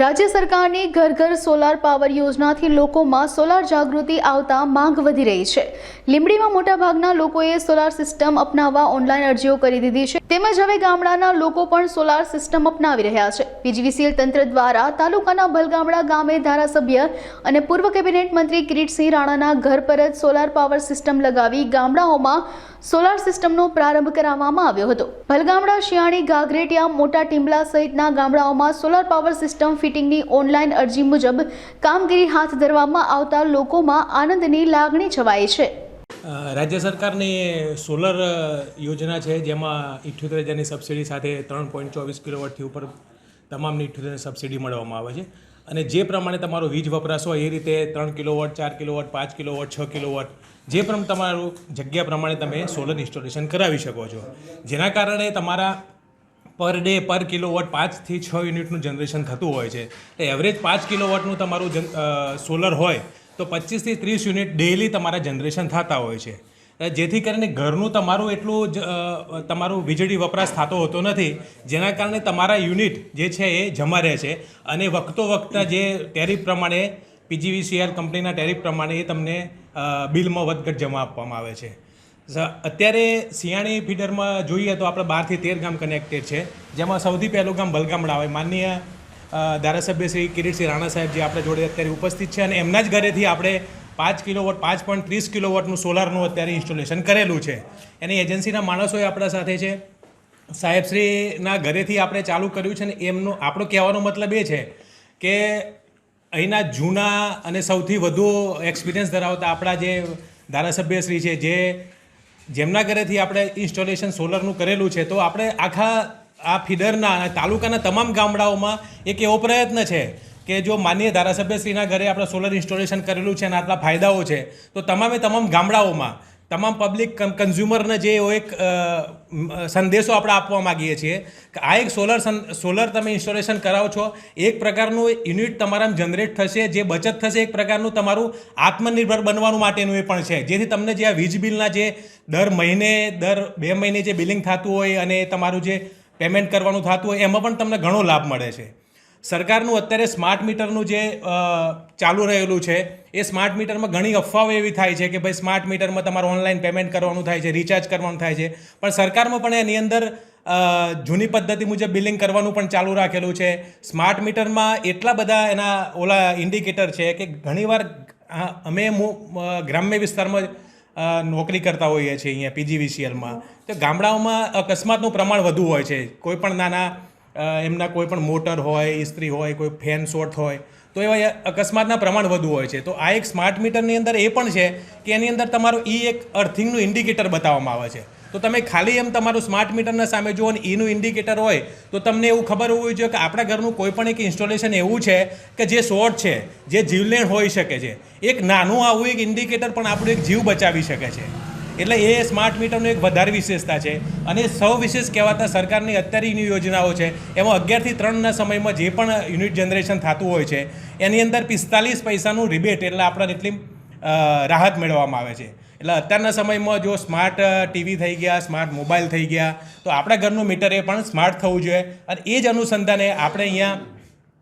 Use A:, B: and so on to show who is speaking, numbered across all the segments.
A: રાજ્ય સરકારની ઘર ઘર સોલાર પાવર યોજનાથી લોકોમાં સોલાર જાગૃતિ આવતા માંગ વધી રહી છે. લીંબડીમાં મોટાભાગના લોકોએ સોલાર સિસ્ટમ અપનાવવા ઓનલાઈન અરજીઓ કરી દીધી છે. તેમજ હવે ગામડાના લોકો પણ સોલાર સિસ્ટમ અપનાવી રહ્યા છે. પીજીવીસીએલ તંત્ર દ્વારા તાલુકાના ભલગામડા ગામે ધારાસભ્ય અને પૂર્વ કેબિનેટ મંત્રી કિરીટસિંહ રાણાના ઘર પર જ સોલાર પાવર સિસ્ટમ લગાવી ગામડાઓમાં સોલાર સિસ્ટમનો પ્રારંભ કરાવવામાં આવ્યો હતો. ભલગામડા, શિયાળી ગાગરેટિયા મોટા ટીંબલા સહિતના ગામડાઓમાં સોલાર પાવર સિસ્ટમ ફિટિંગની ઓનલાઈન અરજી મુજબ કામગીરી હાથ ધરવામાં આવતા લોકોમાં આનંદની લાગણી છવાઈ છે.
B: રાજ્ય સરકારની સોલર યોજના છે, જેમાં ઇઠ્યોતેર હજારની સબસિડી સાથે ત્રણ પોઈન્ટ ચોવીસ કિલોવોટથી ઉપર તમામને સબસિડી મળવામાં આવે છે. અને જે પ્રમાણે તમારો વીજ વપરાશ હોય એ રીતે ત્રણ કિલોવોટ, ચાર કિલોવોટ, પાંચ કિલોવોટ, છ કિલોવોટ, જે પણ તમારું જગ્યા પ્રમાણે તમે સોલર ઇન્સ્ટોલેશન કરાવી શકો છો. જેના કારણે તમારા પર ડે પર કિલોવોટ પાંચથી છ યુનિટનું જનરેશન થતું હોય છે. એટલે એવરેજ પાંચ કિલોવોટનું તમારું જન સોલર હોય તો પચીસથી ત્રીસ યુનિટ ડેલી તમારા જનરેશન થતા હોય છે. જેથી કરીને ઘરનું તમારું એટલું જ તમારું વીજળી વપરાશ થતો હોતો નથી. જેના કારણે તમારા યુનિટ જે છે એ જમા રહે છે. અને વખતો વખત જે ટેરિફ પ્રમાણે, પીજીવીસીઆર કંપનીના ટેરિફ પ્રમાણે એ તમને બિલમાં વધઘટ જમા આપવામાં આવે છે. અત્યારે સિયાણી ફીડરમાં જોઈએ તો આપણે બારથી તેર ગામ કનેક્ટેડ છે. જેમાં સૌથી પહેલું ગામ બલગામડા આવે. માનનીય ધારાસભ્ય શ્રી કિરીટસિંહ રાણા સાહેબ જે આપણે જોડે અત્યારે ઉપસ્થિત છે અને એમના જ ઘરેથી આપણે પાંચ કિલોવોટ, પાંચ પોઈન્ટ ત્રીસ કિલોવોટનું સોલારનું અત્યારે ઇન્સ્ટોલેશન કરેલું છે. એની એજન્સીના માણસોએ આપણા સાથે છે. સાહેબશ્રીના ઘરેથી આપણે ચાલુ કર્યું છે ને એમનો આપણો કહેવાનો મતલબ એ છે કે અહીંના જૂના અને સૌથી વધુ એક્સપિરિયન્સ ધરાવતા આપણા જે ધારાસભ્યશ્રી છે, જે જેમના ઘરેથી આપણે ઇન્સ્ટોલેશન સોલરનું કરેલું છે, તો આપણે આખા આ ફીડરના તાલુકાના તમામ ગામડાઓમાં એક એવો પ્રયત્ન છે કે જો માનનીય ધારાસભ્યશ્રીના ઘરે આપણે સોલર ઇન્સ્ટોલેશન કરેલું છે અને આટલા ફાયદાઓ છે, તો તમામે તમામ ગામડાઓમાં, તમામ પબ્લિક કન્ઝ્યુમરને જે એક સંદેશો આપણે આપવા માગીએ છીએ કે આ એક સોલર સોલર તમે ઇન્સ્ટોલેશન કરાવો છો, એક પ્રકારનું યુનિટ તમારામાં જનરેટ થશે, જે બચત થશે એક પ્રકારનું તમારું આત્મનિર્ભર બનવાનું માટેનું એ પણ છે. જેથી તમને જે આ વીજ બિલના જે દર મહિને, દર બે મહિને જે બિલિંગ થતું હોય અને તમારું જે પેમેન્ટ કરવાનું થતું હોય, એમાં પણ તમને ઘણો લાભ મળે છે. સરકારનું અત્યારે સ્માર્ટ મીટરનું જે ચાલુ રહેલું છે, એ સ્માર્ટ મીટરમાં ઘણી અફવાઓ એવી થાય છે કે ભાઈ સ્માર્ટ મીટરમાં તમારે ઓનલાઈન પેમેન્ટ કરવાનું થાય છે રિચાર્જ કરવાનું થાય છે. પણ સરકારમાં પણ એની અંદર જૂની પદ્ધતિ મુજબ બિલિંગ કરવાનું પણ ચાલુ રાખેલું છે. સ્માર્ટ મીટરમાં એટલા બધા એના ઓલા ઇન્ડિકેટર છે કે ઘણીવાર અમે ગ્રામ્ય વિસ્તારમાં નોકરી કરતા હોઈએ છીએ અહીંયા પીજીવીસીએલમાં તો ગામડાઓમાં અકસ્માતનું પ્રમાણ વધુ હોય છે. કોઈ પણ નાના એમના કોઈ પણ મોટર હોય, ઇસ્ત્રી હોય, કોઈ ફેન શોર્ટ હોય, તો એવા અકસ્માતના પ્રમાણ વધુ હોય છે. તો આ એક સ્માર્ટ મીટરની અંદર એ પણ છે કે એની અંદર તમારું ઈ એક અર્થિંગનું ઇન્ડિકેટર બતાવવામાં આવે છે. તો તમે ખાલી એમ તમારું સ્માર્ટ મીટરના સામે જુઓ અને ઈનું ઇન્ડિકેટર હોય, તો તમને એવું ખબર હોવી જોઈએ કે આપણા ઘરનું કોઈ પણ એક ઇન્સ્ટોલેશન એવું છે કે જે શોર્ટ છે, જે જીવલેણ હોઈ શકે છે. એક નાનું આવું એક ઇન્ડિકેટર પણ આપણું એક જીવ બચાવી શકે છે. એટલે એ સ્માર્ટ મીટરનું એક વધારે વિશેષતા છે. અને સૌ વિશેષ કહેવાતા સરકારની અત્યારેની યોજનાઓ છે, એમાં અગિયારથી ત્રણના સમયમાં જે પણ યુનિટ જનરેશન થતું હોય છે, એની અંદર પિસ્તાલીસ પૈસાનું રિબેટ એટલે આપણને એટલી રાહત મેળવવામાં આવે છે. એટલે અત્યારના સમયમાં જો સ્માર્ટ ટીવી થઈ ગયા સ્માર્ટ મોબાઈલ થઈ ગયા, તો આપણા ઘરનું મીટર એ પણ સ્માર્ટ થવું જોઈએ. અને એ જ અનુસંધાને આપણે અહીંયા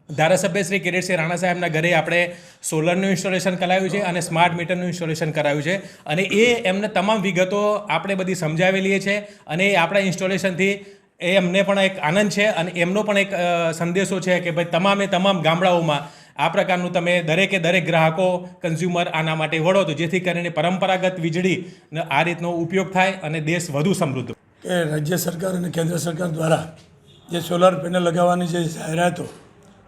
B: ધારાસભ્ય શ્રી કિરીટસિંહ રાણા સાહેબના ઘરે આપણે સોલરનું ઇન્સ્ટોલેશન કરાવ્યું છે અને સ્માર્ટ મીટરનું ઇન્સ્ટોલેશન કરાવ્યું છે. અને એ એમને તમામ વિગતો આપણે બધી સમજાવેલી છે અને એ આપણા ઇન્સ્ટોલેશનથી એ એમને પણ એક આનંદ છે અને એમનો પણ એક સંદેશો છે કે ભાઈ તમામે તમામ ગામડાઓમાં આ પ્રકારનું તમે દરેકે દરેક ગ્રાહકો કન્ઝ્યુમર આના માટે વળો તો જેથી કરીને પરંપરાગત વીજળી આ રીતનો ઉપયોગ થાય અને દેશ વધુ સમૃદ્ધ
C: કે રાજ્ય સરકાર અને કેન્દ્ર સરકાર દ્વારા જે સોલાર પેનલ લગાવવાની જે જાહેરાતો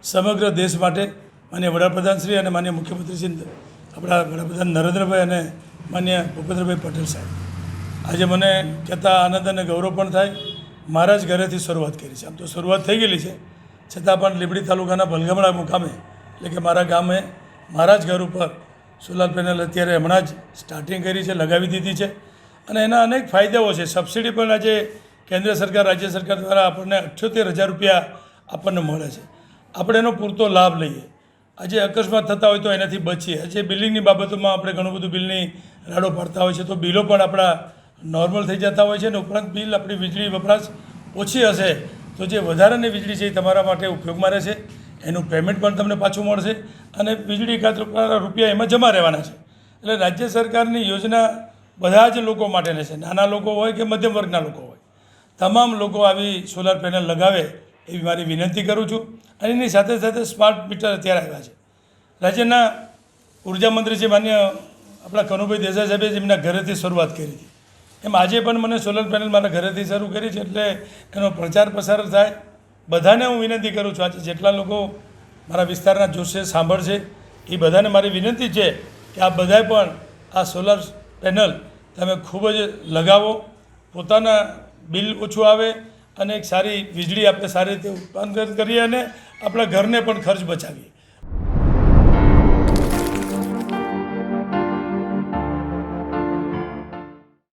C: સમગ્ર દેશ માટે માન્ય વડાપ્રધાન શ્રી અને માન્ય મુખ્યમંત્રી શ્રી આપણા વડાપ્રધાન નરેન્દ્રભાઈ અને માન્ય ભૂપેન્દ્રભાઈ પટેલ સાહેબ. આજે મને કહેતા આનંદ અને ગૌરવ પણ થાય. મારા જ ઘરેથી શરૂઆત કરી છે. આમ તો શરૂઆત થઈ ગયેલી છે. છતાં પણ લીંબડી તાલુકાના ભલગમડા મુકામે, એટલે કે મારા ગામે મારા જ ઘર ઉપર સોલાર પેનલ અત્યારે હમણાં જ સ્ટાર્ટિંગ કરી છે, લગાવી દીધી છે. અને એના અનેક ફાયદાઓ છે. સબસિડી પણ આજે કેન્દ્ર સરકાર, રાજ્ય સરકાર દ્વારા આપણને અઠ્યોતેર હજાર રૂપિયા આપણને મળે છે. આપણે એનો પૂરતો લાભ લઈએ. આજે અકસ્માત થતા હોય તો એનાથી બચીએ. આજે બિલિંગની બાબતોમાં આપણે ઘણું બધું બિલની રાડો પાડતા હોય છે, તો બિલો પણ આપણા નોર્મલ થઈ જતા હોય છે અને ઉપરાંત બિલ આપણી વીજળી વપરાશ ઓછી હશે, તો જે વધારાની વીજળી છે એ તમારા માટે ઉપયોગમાં રહેશે. એનું પેમેન્ટ પણ તમને પાછું મળશે અને વીજળી ખાતાના રૂપિયા એમાં જમા રહેવાના છે. એટલે રાજ્ય સરકારની યોજના બધા જ લોકો માટેની છે. નાના લોકો હોય કે મધ્યમ વર્ગના લોકો હોય. તમામ લોકો આવી સોલાર પેનલ લગાવે એવી મારી વિનંતી કરું છું. અને એની સાથે સાથે સ્માર્ટ મીટર અત્યારે આવ્યા છે. રાજ્યના ઊર્જા મંત્રી છે માન્ય આપણા કનુભાઈ દેસાઈ સાહેબે જેમના ઘરેથી શરૂઆત કરી હતી. એમ આજે પણ મને સોલર પેનલ મારા ઘરેથી શરૂ કરી છે એટલે એનો પ્રચાર પ્રસાર થાય. બધાને હું વિનંતી કરું છું આજે જેટલા લોકો મારા વિસ્તારના જોશે, સાંભળશે, એ બધાને મારી વિનંતી છે કે આ બધાએ પણ આ સોલર પેનલ તમે ખૂબ જ લગાવો. પોતાના બિલ ઓછું આવે અને એક સારી વીજળી આપણે સારી રીતે ઉત્પાદન કરીએ અને આપણા ઘરને પણ ખર્ચ બચાવીએ.